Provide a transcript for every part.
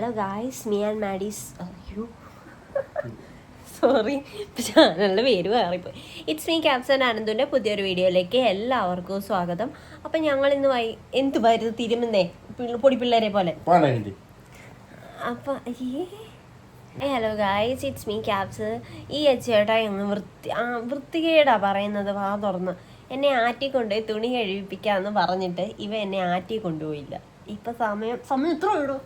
Hello guys me and Maddies അയ്യോ. Sorry ചാനലിന്റെ പേര് മാറിപ്പോയി ഇറ്റ്സ് മീ ക്യാപ്സൻ ആനന്ദുന്റെ പുതിയൊരു വീഡിയോയിലേക്ക് എല്ലാവർക്കും സ്വാഗതം. അപ്പം ഞങ്ങൾ ഇന്ന് വൈ എന്ത് വരുത് തിരുമുന്നേ? പൊടി പിള്ളേരെ പോലെ. അപ്പം ഏ? Hello guys it's me caps ഈ ചേട്ടാ അങ്ങ് വൃത്തി ആ വൃത്തികേടാ പറയുന്നത്. വാ തുറന്ന്. എന്നെ ആറ്റി കൊണ്ടുപോയി തുണി കഴിപ്പിക്കാമെന്ന് പറഞ്ഞിട്ട് ഇവ എന്നെ ആറ്റി കൊണ്ടുപോയില്ല ഇപ്പം സമയം സമയം ഇത്രയേ എന്റെ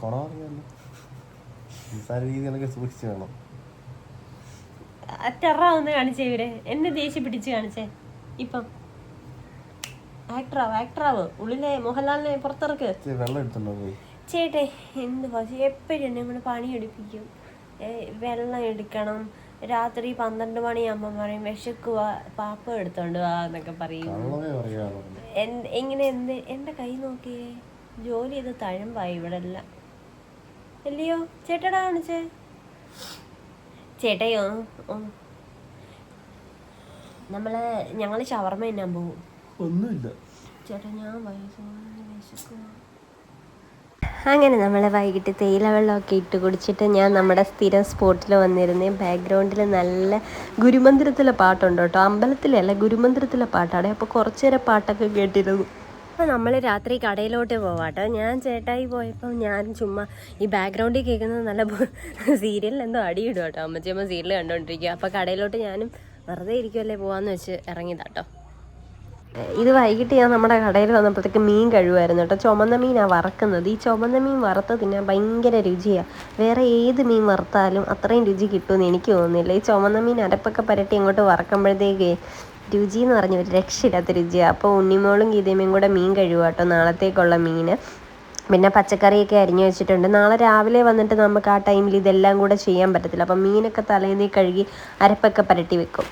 കുണം അറിയാമല്ലോ നിസ്സാര രീതികളൊക്കെ സൂക്ഷിച്ചു വേണം. ടെറ ഒന്ന് കാണിച്ചേ ഇവരെ എന്നെ ദേഷ്യം പിടിച്ച് കാണിച്ചേ. ഇപ്പം. ആക്ടറാവ് ആക്ടറാവ്? ഉള്ളിലെ മോഹൻലാലിനെ പുറത്തിറക്ക്. ഇച്ചിരി വെള്ളം എടുത്തുണ്ടോ പോയി? ചേട്ടേ എന്ത് പക്ഷേ എപ്പോഴും എന്നെ കൊണ്ട് പണിയെടുപ്പിക്കും ഏ, വെള്ളം എടുക്കണം. രാത്രി പന്ത്രണ്ട് മണിയാകുമ്പോൾ പറയും വിശക്കുക പാപ്പ എടുത്തോണ്ട് വാ എന്നൊക്കെ പറയും. കള്ളവേ പറയാണോ എന്ത് എങ്ങനെ എന്ത്? എന്റെ കൈ നോക്കിയേ. ജോലി ചെയ്ത് തഴമ്പായി ഇവിടെ എല്ലാം. അല്ലയോ ചേട്ടടാ കാണിച്ചേ? ചേട്ടയോ? നമ്മളെ ഞങ്ങൾ ഷവർമ്മ തിന്നാൻ പോകും ഒന്നുമില്ല. ചേട്ടാ ഞാൻ അങ്ങനെ നമ്മൾ വൈകിട്ട് തേയില വെള്ളമൊക്കെ ഇട്ട് കുടിച്ചിട്ട് ഞാൻ നമ്മുടെ സ്ഥിരം സ്പോട്ടിൽ വന്നിരുന്നേ ബാക്ക്ഗ്രൗണ്ടിൽ നല്ല ഗുരുമന്ദിരത്തിലെ പാട്ടുണ്ട് കേട്ടോ. അമ്പലത്തിലല്ല ഗുരുമന്ദിരത്തിലെ പാട്ടാണ്. അപ്പോൾ കുറച്ചേരെ നേരം പാട്ടൊക്കെ കേട്ടിരുന്നു. അപ്പോൾ നമ്മൾ രാത്രി കടയിലോട്ട് പോവാട്ടോ. ഞാൻ ചേട്ടായി പോയപ്പോൾ ഞാൻ ചുമ്മാ ഈ ബാക്ക്ഗ്രൗണ്ടിൽ കേൾക്കുന്നത് നല്ല സീരിയലിൽ എന്തോ അടിയിടും കേട്ടോ. അമ്മച്ചിയമ്മ സീരിയൽ കണ്ടുകൊണ്ടിരിക്കുക അപ്പോൾ കടയിലോട്ട് ഞാനും വെറുതെ ഇരിക്കുമല്ലേ പോകാമെന്ന് വെച്ച് ഇറങ്ങിയതാട്ടോ. ഇത് വൈകിട്ട് ഞാൻ നമ്മുടെ കടയിൽ വന്നപ്പോഴത്തേക്ക് മീൻ കഴിവായിരുന്നു കേട്ടോ. ചുമന്ന മീനാണ് വറക്കുന്നത്. ഈ ചുമന്ന മീൻ വറുത്ത് തിന്നാൻ ഭയങ്കര രുചിയാണ് വേറെ ഏത് മീൻ വറുത്താലും അത്രയും രുചി കിട്ടുമെന്ന് എനിക്ക് തോന്നുന്നില്ല. ഈ ചുമന്ന മീൻ അരപ്പൊക്കെ പരട്ടി അങ്ങോട്ട് വറക്കുമ്പോഴത്തേക്ക് രുചി എന്ന് പറഞ്ഞ ഒരു രക്ഷയില്ലാത്ത രുചിയാണ് അപ്പോൾ ഉണ്ണിമോളും ഗീതമ്മയും കൂടെ മീൻ കഴിവുക കേട്ടോ നാളത്തേക്കുള്ള മീൻ പിന്നെ പച്ചക്കറിയൊക്കെ അരിഞ്ഞു വെച്ചിട്ടുണ്ട്. നാളെ രാവിലെ വന്നിട്ട് നമുക്ക് ആ ടൈമിൽ ഇതെല്ലാം കൂടെ ചെയ്യാൻ പറ്റത്തില്ല. അപ്പം മീനൊക്കെ തലേന്ന് കഴുകി അരപ്പൊക്കെ പരട്ടി വെക്കും.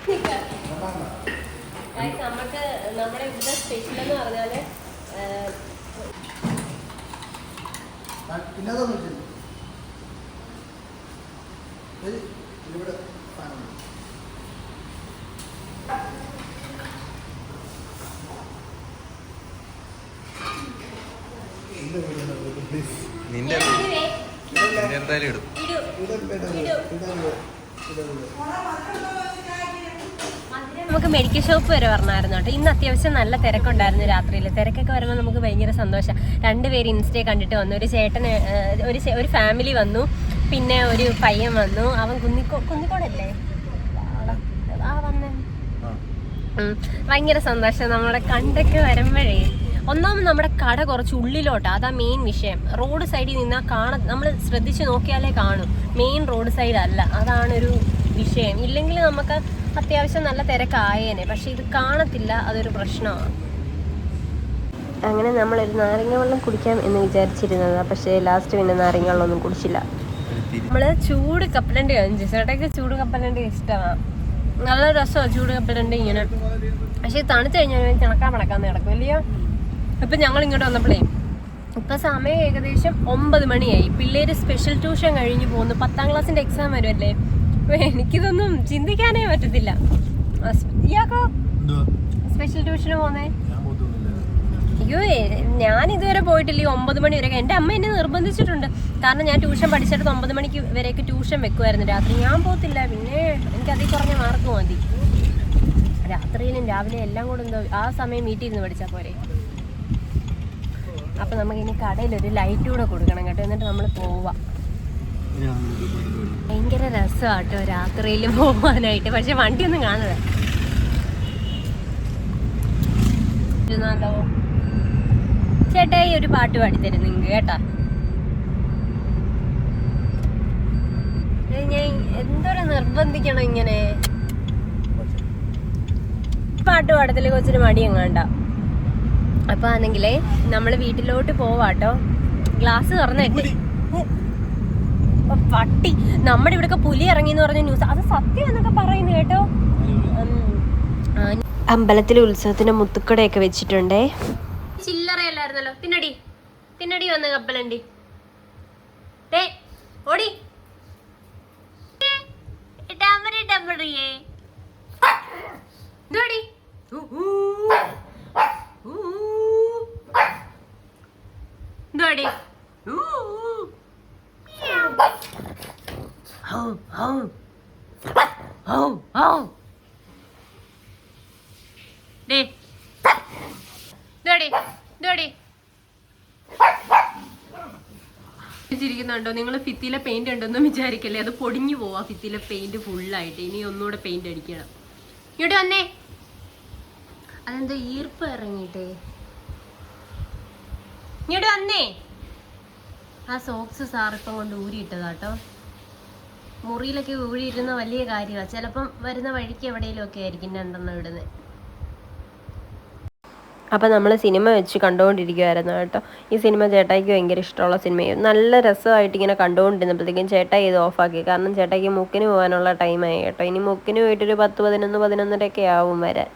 നമുക്ക് നമ്മുടെ ഇവിടുത്തെ സ്പെഷ്യൽ എന്ന് പറഞ്ഞാൽ നിന്റെ നിന്റെ എന്തായാലും ഇടും. നമുക്ക് മെഡിക്കൽ ഷോപ്പ് വരെ പറഞ്ഞായിരുന്നു കേട്ടോ. ഇന്ന് അത്യാവശ്യം നല്ല തിരക്കുണ്ടായിരുന്നു രാത്രിയിൽ. തിരക്കൊക്കെ വരുമ്പോൾ നമുക്ക് ഭയങ്കര സന്തോഷം. രണ്ടുപേര് ഇൻസ്റ്റേ കണ്ടിട്ട് വന്നു. ഒരു ചേട്ടന് ഒരു ഒരു ഫാമിലി വന്നു. പിന്നെ ഒരു പയ്യൻ വന്നു. അവൻ കുന്നിക്കോ കുന്നിക്കോടല്ലേ? ആ വന്നേ. ഭയങ്കര സന്തോഷം. നമ്മളെ കണ്ടൊക്കെ വരുമ്പോഴേ. ഒന്നാമത് നമ്മുടെ കട കുറച്ച് ഉള്ളിലോട്ടാ അതാ മെയിൻ വിഷയം. റോഡ് സൈഡിൽ നിന്നാൽ കാണ നമ്മൾ ശ്രദ്ധിച്ച് നോക്കിയാലേ കാണും. മെയിൻ റോഡ് സൈഡല്ല അതാണൊരു വിഷയം. ഇല്ലെങ്കിൽ നമുക്ക് അത്യാവശ്യം നല്ല തിരക്കായേനെ. പക്ഷെ ഇത് കാണത്തില്ല. അതൊരു പ്രശ്നമാണ്. അങ്ങനെ നമ്മൾ ഒരു നാരങ്ങ വെള്ളം കുടിക്കാം എന്ന് വിചാരിച്ചിരുന്നത്. പക്ഷേ ലാസ്റ്റ് പിന്നെ നാരങ്ങ വെള്ളമൊന്നും കുടിച്ചില്ല. നമ്മൾ ചൂട് കപ്പലണ്ടി കഴിച്ചു. ചേട്ടയ്ക്ക് ചൂട് കപ്പലണ്ടി ഇഷ്ടമാണ് നല്ല രസമാണ് ചൂട് കപ്പലണ്ടി ഇങ്ങനെ. പക്ഷെ തണുത്ത് കഴിഞ്ഞാൽ ചണക്കാൻ മടക്കാന്ന് കിടക്കും. ഇല്ലയോ? ഇപ്പൊ ഞങ്ങൾ ഇങ്ങോട്ട് വന്നപ്പോഴേ ഇപ്പൊ സമയം ഏകദേശം ഒമ്പത് മണിയായി. പിള്ളേര് സ്പെഷ്യൽ ട്യൂഷൻ കഴിഞ്ഞ് പോകുന്നു. പത്താം ക്ലാസ്സിന്റെ എക്സാം വരുമല്ലേ അപ്പൊ എനിക്കിതൊന്നും ചിന്തിക്കാനേ പറ്റത്തില്ല. ഇയാക്കോ? സ്പെഷ്യൽ ട്യൂഷന് പോന്നേ? അയ്യോ ഞാൻ ഇതുവരെ പോയിട്ടില്ല. ഈ ഒമ്പത് മണി വരെ. എന്റെ അമ്മ എന്നെ നിർബന്ധിച്ചിട്ടുണ്ട്. കാരണം ഞാൻ ട്യൂഷൻ പഠിച്ചിടത്ത് ഒമ്പത് മണിക്ക് വരെയൊക്കെ ട്യൂഷൻ വെക്കുമായിരുന്നു രാത്രി ഞാൻ പോകത്തില്ല പിന്നെ എനിക്ക് അതിൽ കുറഞ്ഞ മാർക്ക് മതി. രാത്രിയിലും രാവിലെ എല്ലാം കൂടെ എന്തോ ആ സമയം വീട്ടിൽ ഇരുന്ന് പഠിച്ചാൽ പോരെ. അപ്പൊ നമുക്ക് ഇനി ഒരു ലൈറ്റ് കൂടെ കൊടുക്കണം കേട്ടോ. എന്നിട്ട് നമ്മൾ പോവാം. ഭയങ്കര രസമാട്ടോ രാത്രിയിൽ പോവാനായിട്ട്. പക്ഷെ വണ്ടിയൊന്നും കാണുക ചേട്ടാ ഈ ഒരു പാട്ട് പാടിത്തരും നിങ്ങൾക്ക് കേട്ടാ. ഞാൻ എന്തോരം നിർബന്ധിക്കണം ഇങ്ങനെ? പാട്ട് പാടത്തിൽ കൊച്ചിന് മടിയെങ്ങാണ്ട? അപ്പൊ ആണെങ്കിലേ നമ്മൾ വീട്ടിലോട്ട് പോവാട്ടോ. ഗ്ലാസ് തുറന്നിട്ട് പട്ടി. നമ്മുടെ ഇവിടെ പുലി ഇറങ്ങി എന്ന് പറഞ്ഞ ന്യൂസ് അത് സത്യം എന്നൊക്കെ പറയുന്നു കേട്ടോ. അമ്പലത്തിലെ ഉത്സവത്തിന് മുത്തുക്കടയൊക്കെ വെച്ചിട്ടുണ്ടേ. ചില്ലറയല്ലായിരുന്നല്ലോ. തിന്നടി തിന്നടി വന്ന കപ്പലണ്ടി. ഓടി. ഡമറി ഡമറിയേ ഇതോടി ഇതുവാടി. ണ്ടോ നിങ്ങൾ ഫിത്തിയിലെ പെയിന്റ് ഉണ്ടെന്നും വിചാരിക്കല്ലേ? അത് പൊടിഞ്ഞു പോവാ ഫിത്തിയിലെ പെയിന്റ് ഫുള്ളായിട്ട് ഇനി ഒന്നുകൂടെ പെയിന്റ് അടിക്കണം. ഇങ്ങോട്ട് വന്നേ. അതെന്തോ ഈർപ്പ് ഇറങ്ങിയിട്ടേ. ഇങ്ങോട്ട് വന്നേ. ആ സോക്സ് സാറിപ്പം കൊണ്ട് ഊരിയിട്ടതാട്ടോ മുറിയിലൊക്കെ ഊരിയിരുന്ന വലിയ കാര്യമാണ് ചിലപ്പം വരുന്ന വഴിക്ക് എവിടെയെങ്കിലും ഒക്കെ ആയിരിക്കും രണ്ടെണ്ണം ഇടുന്നത് അപ്പം നമ്മൾ സിനിമ വെച്ച് കണ്ടുകൊണ്ടിരിക്കുമായിരുന്നു കേട്ടോ. ഈ സിനിമ ചേട്ടായിക്ക് ഭയങ്കര ഇഷ്ടമുള്ള സിനിമയും. നല്ല രസമായിട്ട് ഇങ്ങനെ കണ്ടുകൊണ്ടിരുന്നപ്പോഴത്തേക്കും ചേട്ടായി ഇത് ഓഫാക്കി കാരണം ചേട്ടായിക്ക് മുക്കിന് പോകാനുള്ള ടൈമായി കേട്ടോ. ഇനി മുക്കിന് പോയിട്ടൊരു പത്ത് പതിനൊന്ന് പതിനൊന്നരയൊക്കെ ആവും വരാൻ.